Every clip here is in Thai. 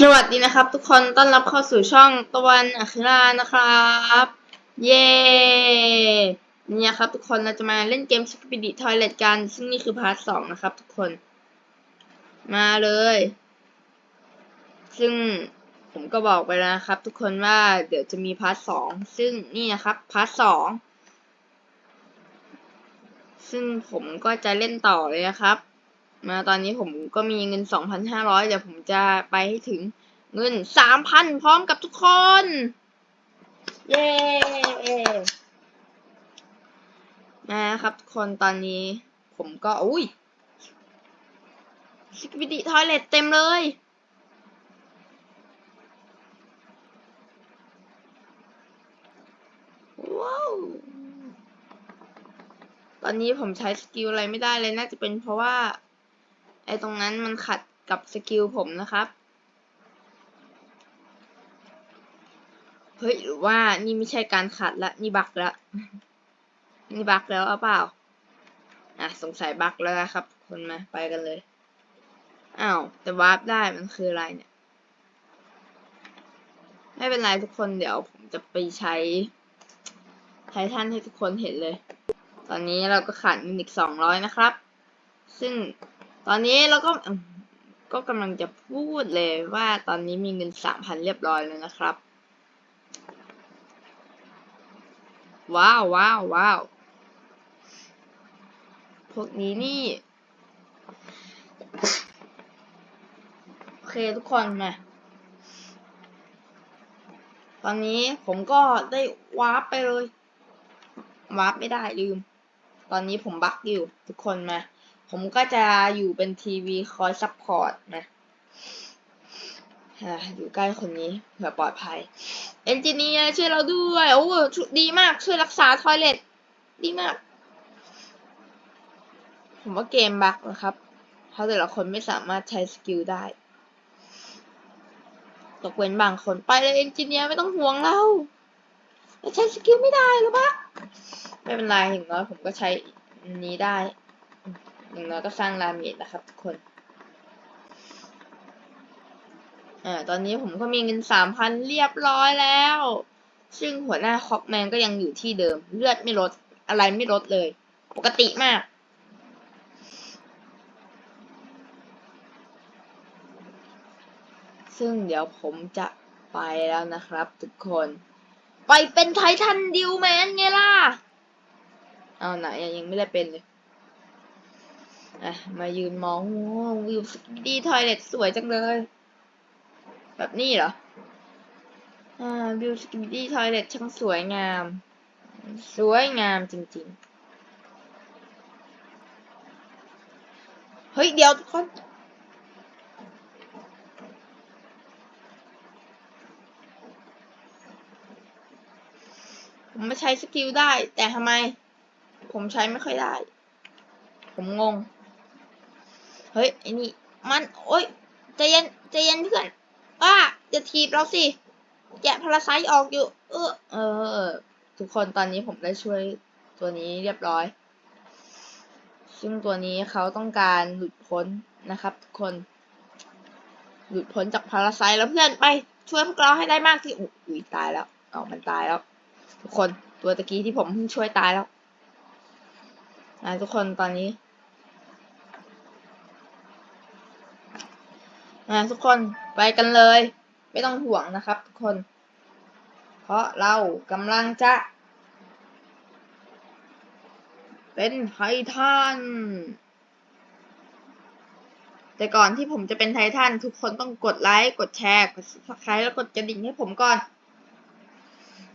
สวัสดีนะครับ ทุกคนต้อนรับเข้าสู่ช่องตะวันอัครานะครับ เย้เนี่ยครับ ทุกคนเราจะมาเล่นเกมสกิดิทอยเลตกัน ซึ่งนี่คือพาร์ทสองนะครับ ทุกคน มาเลย ซึ่งผมก็บอกไปแล้วนะครับ ทุกคนว่าเดี๋ยวจะมีพาร์ทสองซึ่งนี่นะครับพาร์ทสองซึ่งผมก็จะเล่นต่อเลยนะครับ มาตอนนี้ผมก็มีเงิน 2,500 เดี๋ยวผมจะไปให้ถึงเงิน 3,000 พร้อมกับทุกคน เย้มาครับทุกคนตอนนี้ ผมก็ อุ้ยสกิบิดิทอยเลตเต็มเลย ว้าวตอนนี้ผมใช้สกิลอะไรไม่ได้เลยน่าจะเป็นเพราะว่า ไอ้ตรงนั้นมันขัดกับสกิลผมนะครับ เฮ้ยหรือว่านี่ไม่ใช่การขัดละ นี่บักละ นี่บักแล้วเอาเปล่า อะสงสัยบักแล้วนะครับ คนมาไปกันเลย อ้าวแต่วาร์ปได้มันคืออะไรเนี่ย ไม่เป็นไรทุกคนเดี๋ยวผมจะไปใช้ไททันให้ทุกคนเห็นเลย ตอนนี้เราก็ขาดเงินอีกสองร้อยนะครับ ซึ่ง ตอนนี้เราก็ก็กำลังจะพูดเลยว่าตอนนี้มีเงินสามพันเรียบร้อยแล้วนะครับ ว้าวว้าวว้าวพวกนี้นี่ โอเคทุกคนมาตอนนี้ผมก็ได้วาร์ปไปเลยวาร์ปไม่ได้ลืม ตอนนี้ผมบั๊กอยู่ทุกคนมา ผมก็จะอยู่เป็นทีวีคอยซัพพอร์ตนะอ่าอยู่ใกล้คนนี้เพื่อปลอดภัย เอนจิเนียร์ช่วยเราด้วย โอ้ดีมากช่วยรักษาทอยเลทดีมาก ผมว่าเกมบักนะครับ เพราะแต่ละคนไม่สามารถใช้สกิลได้ ตกเว้นบางคนไปเลยเอนจิเนียร์ไม่ต้องห่วงเราเราใช้สกิลไม่ได้หรอปะไม่เป็นไรอย่างน้อยผมก็ใช้นี้ได้ อย่างน้อยก็สร้างราเมจนะครับทุกคนอ่าตอนนี้ผมก็มีเงินสามพันเรียบร้อยแล้ว ซึ่งหัวหน้าคอกแมนก็ยังอยู่ที่เดิม เลือดไม่ลดอะไรไม่ลดเลย ปกติมาก ซึ่งเดี๋ยวผมจะไปแล้วนะครับทุกคน ไปเป็นไททันดิวแมนไงล่ะ เอาไหนยังไม่ได้เป็นเลย อะ มายืนมองโอ้วิวสกิดี้ทอยเลตสวยจังเลย แบบนี้เหรอ อ่า วิวสกิดี้ทอยเลตช่างสวยงาม สวยงามจริง ๆ เฮ้ย เดี๋ยวทุกคนผมมาใช้สกิลได้ แต่ทำไม ผมใช้ไม่ค่อยได้ ผมงง เฮ้ยไอ้นี่มันโอ๊ยใจเย็นใจเย็นเพื่อนป้าจะทีบเราสิแกะพาราไซต์ออกอยู่ เออเออ ทุกคนตอนนี้ผมได้ช่วยตัวนี้เรียบร้อย ซึ่งตัวนี้เขาต้องการหลุดพ้นนะครับ ทุกคน หลุดพ้นจากพาราไซต์แล้วเพื่อนไปช่วยพวกเราให้ได้มากที่อุ้ยตายแล้วเอามันตายแล้ว ทุกคนตัวตะกี้ที่ผมเพิ่งช่วยตายแล้วนะทุกคนตอนนี้ นะทุกคนไปกันเลย ไม่ต้องห่วงนะครับทุกคน เพราะเรากำลังจะ เป็นไททันแต่ก่อนที่ผมจะเป็นไททันทุกคนต้องกดไลค์กดแชร์กด subscribe แล้วกดกระดิ่งให้ผมก่อน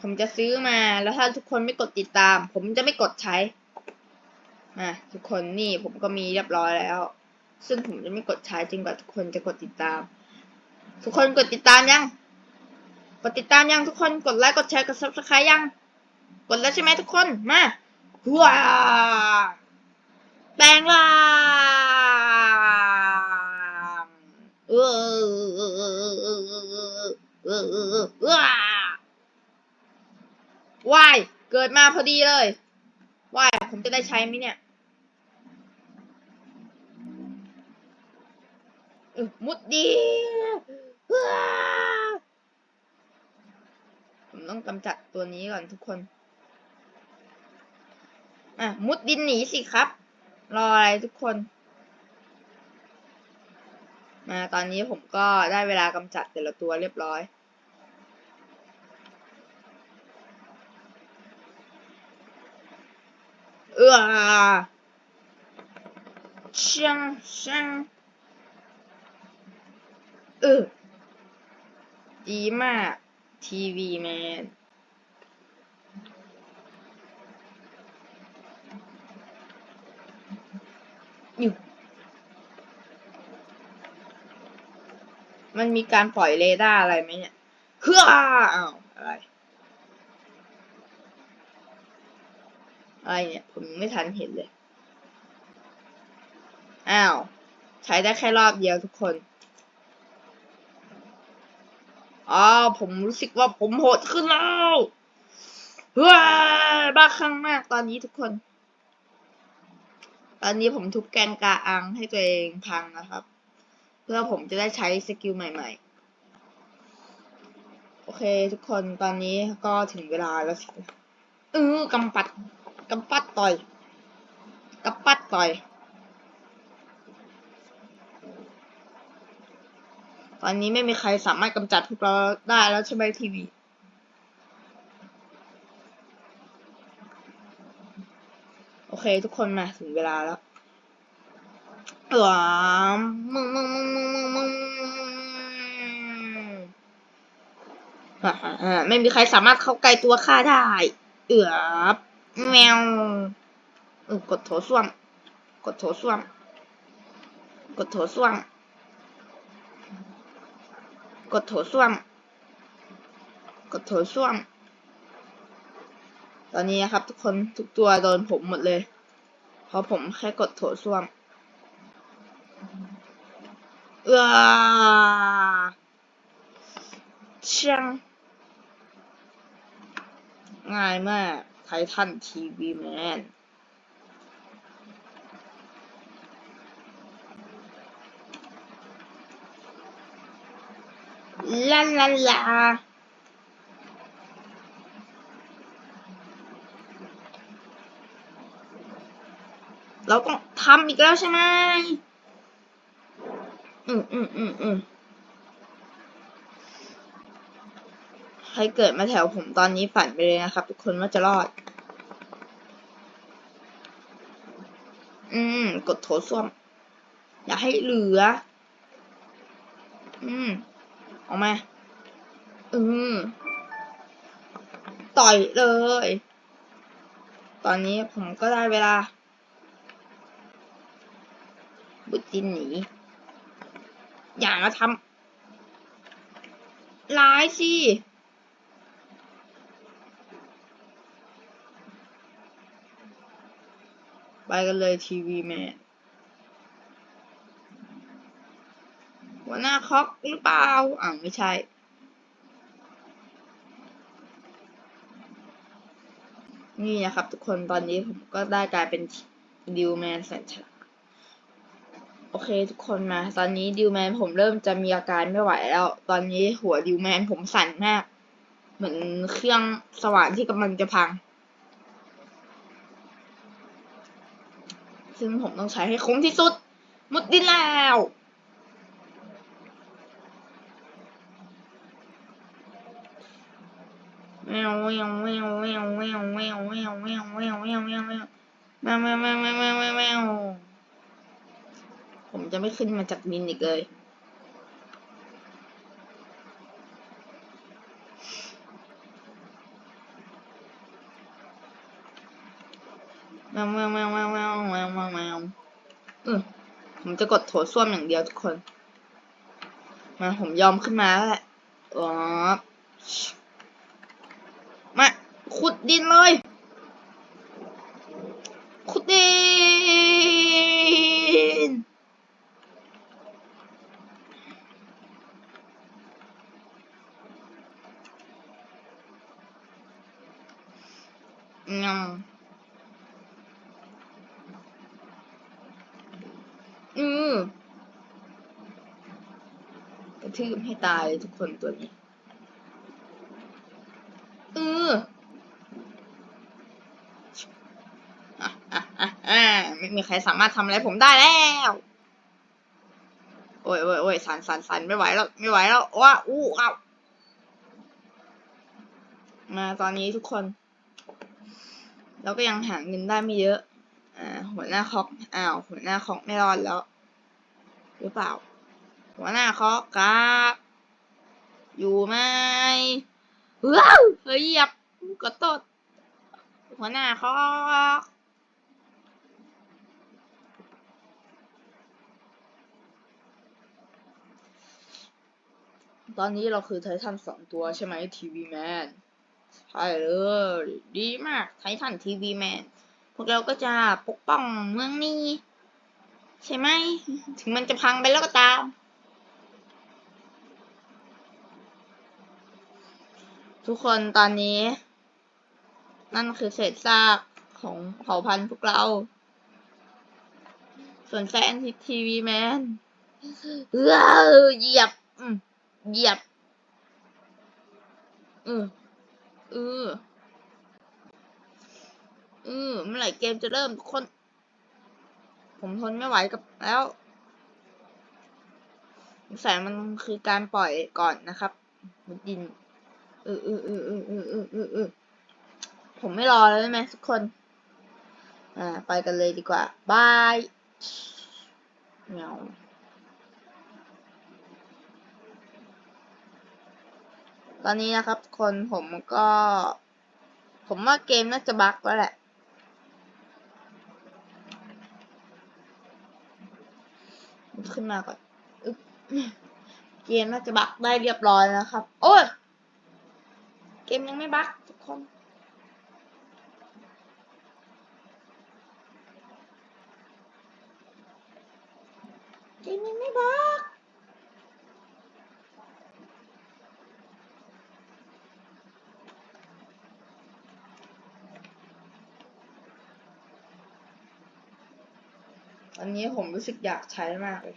ผมจะซื้อมาแล้วถ้าทุกคนไม่กดติดตาม ผมจะไม่กดใช้อะทุกคนนี่ผมก็มีเรียบร้อยแล้ว ซึ่งผมจะไม่กดใช้จนกว่าทุกคนจะกดติดตาม ทุกคนกดติดตามยัง กดติดตามยังทุกคนกดไลค์กดแชร์กด subscribe ยัง กดแล้วใช่ไหมทุกคนมาว้าแปลงร่างเออเออเออเออเออเออวายเกิดมาพอดีเลยวายผมจะได้ใช้ไหมเนี่ย เอ อึ มุดดีว้าผมต้องกำจัดตัวนี้ก่อนทุกคน อะ มุดดินหนีสิครับ รออะไรทุกคน มาตอนนี้ผมก็ได้เวลากำจัดแต่ละตัวเรียบร้อยเออช่างช่าง เออ ดีมาก ทีวีแมน อยู่ มันมีการปล่อยเรดาร์อะไรไหมเนี่ยเฮ้ออ้าวอะไร อะไรเนี่ย ผมไม่ทันเห็นเลย อ้าว ใช้ได้แค่รอบเดียวทุกคน อ๋อผมรู้สึกว่าผมโหดขึ้นแล้วเฮ้ยบ้าคลั่งมากตอนนี้ทุกคน ตอนนี้ผมทุบแกนกาอังให้ตัวเองพังนะครับ เพื่อผมจะได้ใช้สกิลใหม่ ๆ โอเคทุกคนตอนนี้ก็ถึงเวลาแล้วสิเออกำปัดกำปัดต่อยกำปัดต่อย ตอนนี้ไม่มีใครสามารถกำจัดพวกเราได้แล้วใช่ไหมทีวีโอเค ทุกคนมาถึงเวลาแล้วเออมึงมึงมึงมึงมึงมึงไม่มีใครสามารถเข้าใกล้ตัวข้าได้ เอือบแมวกดโถส้วม กดโถส้วม กดโถส้วม กดโถส้วม กดโถส้วม ตอนนี้นะครับ ทุกคนทุกตัวโดนผมหมดเลย เพราะผมแค่กดโถส้วมเออช่างง่ายมากไททันทีวีแมน ลาลาลาเราต้องทำอีกแล้วใช่ไหมอืมอืมอืมอืมใครเกิดมาแถวผมตอนนี้ฝันไปเลยนะครับ ทุกคนว่าจะรอด อืม กดโถส้วม อย่าให้เหลือ อืม ออกมา อืม ต่อยเลย ตอนนี้ผมก็ได้เวลา บุดดินหนี อย่ามาทำร้ายสิไปกันเลยทีวีแม หัวหน้าคอกหรือเปล่าอ่าไม่ใช่ นี่นะครับ ทุกคนตอนนี้ผมก็ได้กลายเป็นดิวแมนแสนฉลาดโอเคทุกคนมา ตอนนี้ดิวแมนผมเริ่มจะมีอาการไม่ไหวแล้ว ตอนนี้หัวดิวแมนผมสั่นมาก เหมือนเครื่องสว่านที่กำลังจะพัง ซึ่งผมต้องใช้ให้คุ้มที่สุด มุดดินแล้ว ผมจะไม่ขึ้นมาจากดินอีกเลย แมวแมวแมวแมวแมวแมวแมวแมวอือผมจะกดโถส้วมอย่างเดียวทุกคน มาผมยอมขึ้นมาแล้วแหละอ๋อ ขุดดินเลย ขุดดินงงอืมกระทืบให้ตายเลยทุกคนตัวนี้เอออะอะอะอะ ไม่มีใครสามารถทำอะไรผมได้แล้ว โอ้ยโอ้ยโอ้ยสันสันสันไม่ไหวแล้ว ไม่ไหวแล้วว้าอู้อ้าวมาตอนนี้ทุกคน เราก็ยังหาเงินได้ไม่เยอะ อ่า หัวหน้าคอกอ้าว หัวหน้าคอกไม่รอดแล้ว หรือเปล่า หัวหน้าคอกครับอยู่ไหมเฮ้ยเหยียบกดตดหัวหน้าคอก ตอนนี้เราคือไททันสองตัวใช่ไหมทีวีแมนใช่เลยดีมากไททันทีวีแมนพวกเราก็จะปกป้องเมืองนี้ ใช่ไหม ถึงมันจะพังไปแล้วก็ตาม ทุกคนตอนนี้ นั่นคือเศษซากของเผ่าพันธุ์พวกเรา ส่วนแซนทีวีแมนเออเหยียบ อืม เหยียบ เออ เออ เออ เมื่อไหร่เกมจะเริ่มทุกคน ผมทนไม่ไหวกับแล้วแสงมันคือการปล่อยก่อนนะครับดดิน เออเออเออเออเออเออเออเออผมไม่รอแล้วใช่ไหมทุกคน อ่า ไปกันเลยดีกว่า บายเงา ตอนนี้นะครับ คนผมก็ ผมว่าเกมน่าจะบั๊กแล้วแหละ ขึ้นมาก่อนอเกมน่าจะบักได้เรียบร้อยแล้วครับ โอ้ย เกมยังไม่บักทุกคนเกมยังไม่บักตอ นนี้ผมรู้สึกอยากใช้มากเลย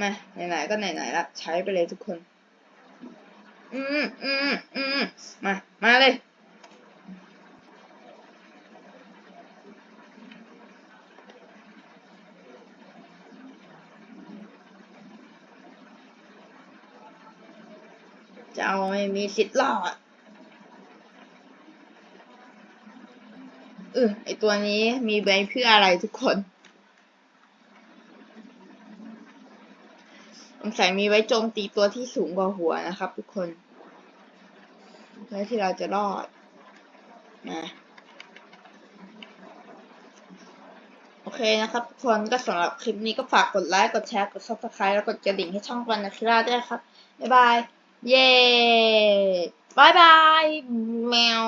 มาไหนๆก็ไหนๆละใช้ไปเลยทุกคน อืมอืมอืมมา มาเลย จะเอาไม่มีสิทธิ์รอดเออไอตัวนี้มีใบเพื่ออะไรทุกคน สงสัยมีไว้โจมตีตัวที่สูงกว่าหัวนะครับ ทุกคนเพื่อที่เราจะรอดนะโอเคนะครับทุกคนก็สำหรับคลิปนี้ก็ฝากกดไลค์กดแชร์กด subscribe แล้วกดกระดิ่งให้ช่องวันนะคิราด้วยครับ บ๊ายบาย เย้บายบายแมว